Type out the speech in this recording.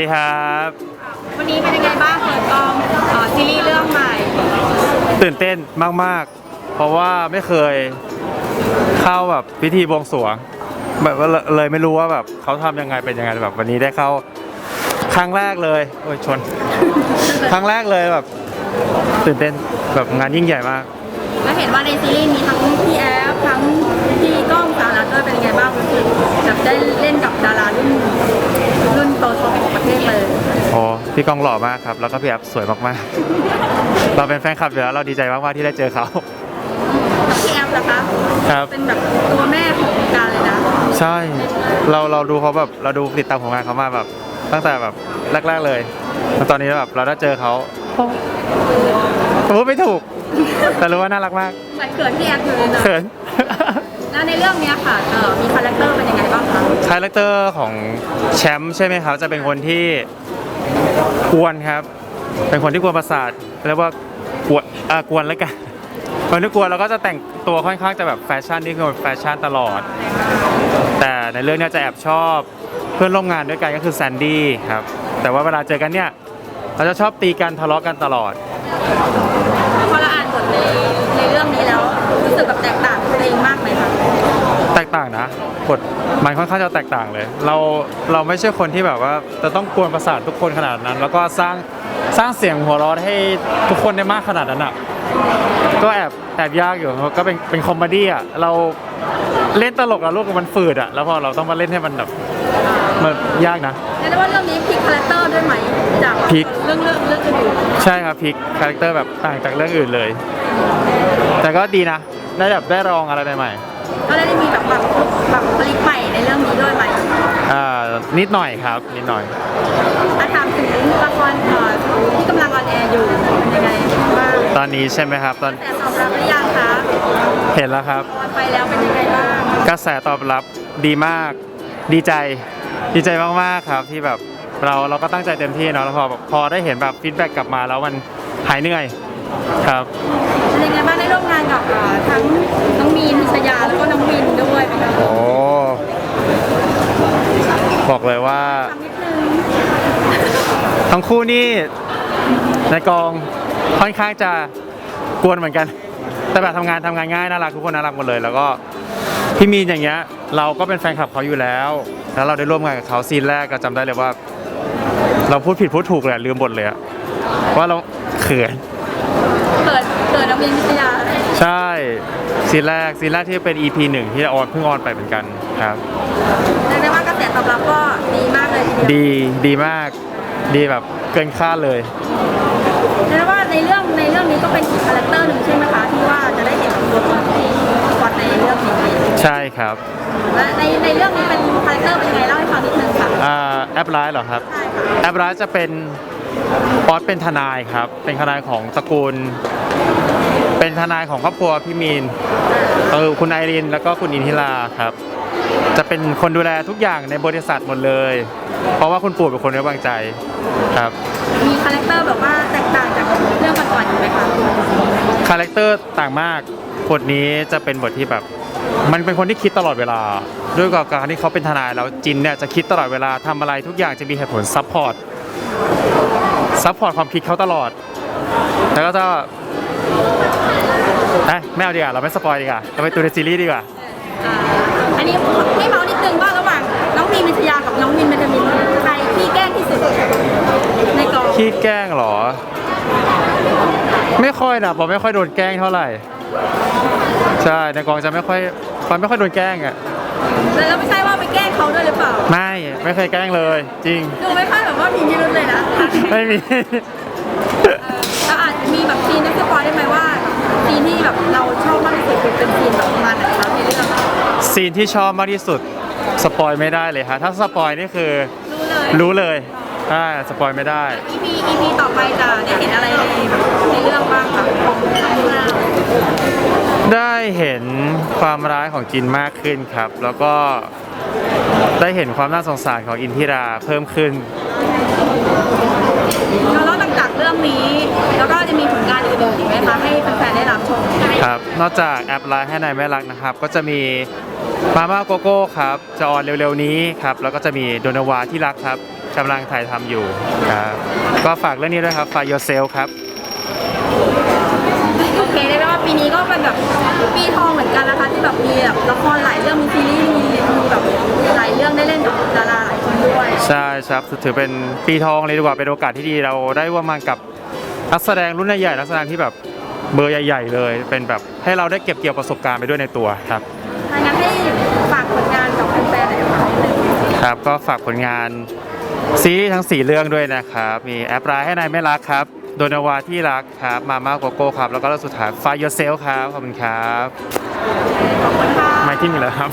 ดีครับ วันนี้เป็นยังไงบ้างเปิดกองเอ่อซีรีส์เรื่องใหม่ ตื่นเต้นมาก ๆ เพราะว่าไม่เคยเข้าแบบพิธีบวงสรวงแบบว่าเลยเลยไม่รู้ว่าแบบเขาทำยังไงเป็นยังไงแบบวันนี้ได้เข้าครั้งแรกเลยโอ้ยชน ครั้งแรกเลยแบบ ตื่นเต้นแบบงานยิ่งใหญ่มาก แล้วเห็นว่าในซีรีส์มีทั้งพี่แอ พี่กองหล่อมากครับ แล้วก็พี่แอฟสวยมากๆ เราเป็นแฟนคลับอยู่แล้วเราดีใจมากๆที่ได้เจอเขาแล้วพี่แอฟล่ะคะครับเป็นแบบตัวแม่ของวงการเลยนะใช่เราเราดูเขาแบบเราดูติดตามผลงานเขามาแบบ ตั้งแต่แบบแรก ๆเลยแล้วตอนนี้แบบเราได้เจอเขาพูดไม่ถูก แต่รู้ว่าน่ารักมากใส่เขินพี่แอฟอยู่เลยเนอะเขินแล้วในเรื่องเนี้ยค่ะเอ่อมีคาแรคเตอร์เป็นยังไงบ้างคะคาแรคเตอร์ของแชมป์ใช่ไหมครับจะเป็นคนที่ กวนครับ เป็นคนที่กวนประสาทเรียกว่ากวนอ่ากวนแล้วกันคนที่กวนเราก็จะแต่งตัวค่อนข้างจะแบบแฟชั่นนี่คือแฟชั่นตลอด แต่ในเรื่องเนี้ยจะแอบชอบเพื่อนร่วมงานด้วยกันก็คือแซนดี้ครับ แต่ว่าเวลาเจอกันเนี่ยเราจะชอบตีกันทะเลาะกันตลอด พอเราอ่านบทในในเรื่องนี้แล้วรู้สึกแบบแตกต่างกับตัวเองมากไหมคะ แตกต่างนะบท มันค่อนข้างจะแตกต่างเลย เราเราไม่ใช่คนที่แบบว่าจะต้องกวนประสาททุกคนขนาดนั้น แล้วก็สร้างสร้างเสียงหัวเราะให้ทุกคนได้มากขนาดนั้นอะก็แอบแอบยากอยู่เพราะก็เป็นเป็นคอมเมดี้อะเราเล่นตลกแล้วลูกมันฝืดอะแล้วพอเราต้องมาเล่นให้มันแบบมันยากนะเรียกได้ว่าเรื่องนี้พลิกคาแรคเตอร์ด้วยไหมจากพลิกเรื่องเรื่องเรื่องอื่นใช่ครับพลิกคาแรคเตอร์แบบต่างจากเรื่องอื่นเลย แต่ก็ดีนะได้แบบได้ลองอะไรใหม่ ก็ได้มีแบบแบบแบบคลิกใหม่ในเรื่องนี้ด้วยไหมๆอ่านิดหน่อยครับ นิดหน่อยถ้าถามถึงละครเอ่อที่กำลังออนแอร์อยู่เป็นยังไงบ้างตอนนี้ใช่ไหมครับ ตอนแต่ตอบรับหรือยังคะเห็นแล้วครับ ออนไปแล้วเป็นยังไงบ้างกระแสตอบรับดีมาก ดีใจ ดีใจมากๆครับที่แบบเราเราก็ตั้งใจเต็มที่เนาะแล้วพอพอได้เห็นแบบฟีดแบ็กกลับมาแล้วมันหายเหนื่อย ครับเป็นยังไงบ้างได้ร่วมงานกับเอ่อทั้งน้องมีนพิชยาแล้วก็น้องวินด้วยเป็นไงโอ้บอกเลยว่า ทำนิดนึงทั้งคู่นี่ในกองค่อนข้างจะกวนเหมือนกัน แต่แบบทำงานทำงานง่ายน่ารักทุกคนน่ารักหมดเลย แล้วก็พี่มีนอย่างเงี้ยเราก็เป็นแฟนคลับเขาอยู่แล้ว แล้วเราได้ร่วมงานกับเขาซีนแรกก็จำได้เลยว่า เราพูดผิดพูดถูกเลยอะลืมบทเลยอะว่าเราเขินเปิดเปิด น้องมีนพิชยาใช่ซีนแรกซีนแรกที่เป็น EP หนึ่งที่ออนเพิ่งออนไปเหมือนกันครับเรียกได้ว่ากระแสตอบรับก็ดีมากเลยทีเดียวดีดีมากดีแบบเกินคาดเลย เรียกได้ว่าในเรื่องในเรื่องนี้ก็เป็นอีกคาแรคเตอร์หนึ่งใช่ไหมคะที่ว่าจะได้เห็นตัวตนที่วัดในเรื่องนี้ใช่ครับและในในเรื่องนี้เป็นคาแรคเตอร์เป็นยังไงเล่าให้ฟังนิดนึงค่ะอ่าแอปไลน์เหรอครับ ใช่ค่ะแอปไลน์จะเป็นออสเป็นทนายครับ เป็นทนายของตระกูล เป็นทนายของครอบครัวพี่มีนเออคุณไอรินแล้วก็คุณอินทิราครับ จะเป็นคนดูแลทุกอย่างในบริษัทหมดเลย เพราะว่าคุณปู่เป็นคนไว้วางใจครับมีคาแรคเตอร์แบบว่าแตกต่างจากเรื่องก่อนๆอยู่ไหมคะคาแรคเตอร์ต่างมากบทนี้จะเป็นบทที่แบบ มันเป็นคนที่คิดตลอดเวลา ด้วยกับการที่เขาเป็นทนายแล้วจินเนี่ยจะคิดตลอดเวลาทำอะไรทุกอย่างจะมีเหตุผลซัพพอร์ตซัพพอร์ตความคิดเขาตลอด แล้วก็จะ เอ้ยไม่เอาดีกว่าเราไม่สปอยดีกว่าเราไปดูในซีรีส์ดีกว่าอ่าอันนี้ให้เมาส์นิดนึงว่าระหว่างน้องมีนมิชยากับน้องมินเบนจามินใครที่แกล้งที่สุดในกองขี้แกล้งเหรอ ไม่ค่อยนะผมไม่ค่อยโดนแกล้งเท่าไหร่ ใช่ในกองจะไม่ค่อยมันไม่ค่อยโดนแกล้งอะแล้วไม่ใช่ว่าไปแกล้งเขาด้วยหรือเปล่า ไม่ไม่เคยแกล้งเลย จริง ดูไม่ค่อยแบบว่ามีพิรุธเลยนะ ไม่มีเราอาจจะมีแบบซีนที่สปอยได้ไหมว่า ซีนที่แบบเราชอบมากที่สุดคือเป็นซีนแบบประมาณไหนคะในเรื่องซีนที่ชอบมากที่สุดสปอยไม่ได้เลยฮะถ้าสปอยนี่คือรู้เลย รู้เลยใช่สปอยไม่ได้ EP EP ต่อไปจะได้เห็นอะไรในแบบในเรื่องบ้างคะของของเราได้เห็นความร้ายของจินมากขึ้นครับ แล้วก็ได้เห็นความน่าสงสารของอินทิราเพิ่มขึ้น แล้วนอกจาก เรื่องนี้ แล้วก็จะมีผลงานอื่นๆอีกไหมคะให้แฟนๆได้รับชมครับ นอกจากแอปไลน์ให้นายแม่รักนะครับ ก็จะมีมาม่าโกโก้ครับ จะออนเร็วๆนี้ครับ แล้วก็จะมีโดนาวาที่รักครับกำลังถ่ายทำอยู่ครับ ก็ฝากเรื่องนี้ด้วยครับ ฝาก yourself ครับ โอเคได้ไหมว่าปีนี้ก็เป็นแบบปีทองเหมือนกันนะคะที่แบบมีแบบละครหลายเรื่องมีซีรีส์มีมีแบบหลายเรื่องได้เล่นกับดาราหลายคน ด้วยใช่ครับถือเป็นปีทองเลยดีกว่าเป็นโอกาสที่ดีเราได้ร่วมงานกับนักแสดงรุ่นใหญ่ๆนักแสดงที่แบบเบอร์ใหญ่ ๆ เลย เป็นแบบให้เราได้เก็บเกี่ยวประสบการณ์ไปด้วยในตัวครับถ้างั้นให้ฝากผลงานกับแฟนๆหน่อยค่ะครับก็ฝากผลงานซีรีส์ทั้ง 4 เรื่องด้วยนะครับ มีแอปร้ายให้นายไม่รักครับ โดนาวาที่รักครับ มาม่าโกโก้ครับ แล้วก็เรื่องสุดท้ายฟา yourself ครับ ขอบคุณครับ ขอบคุณค่ะไม่ทิ้งอีกแล้วครับ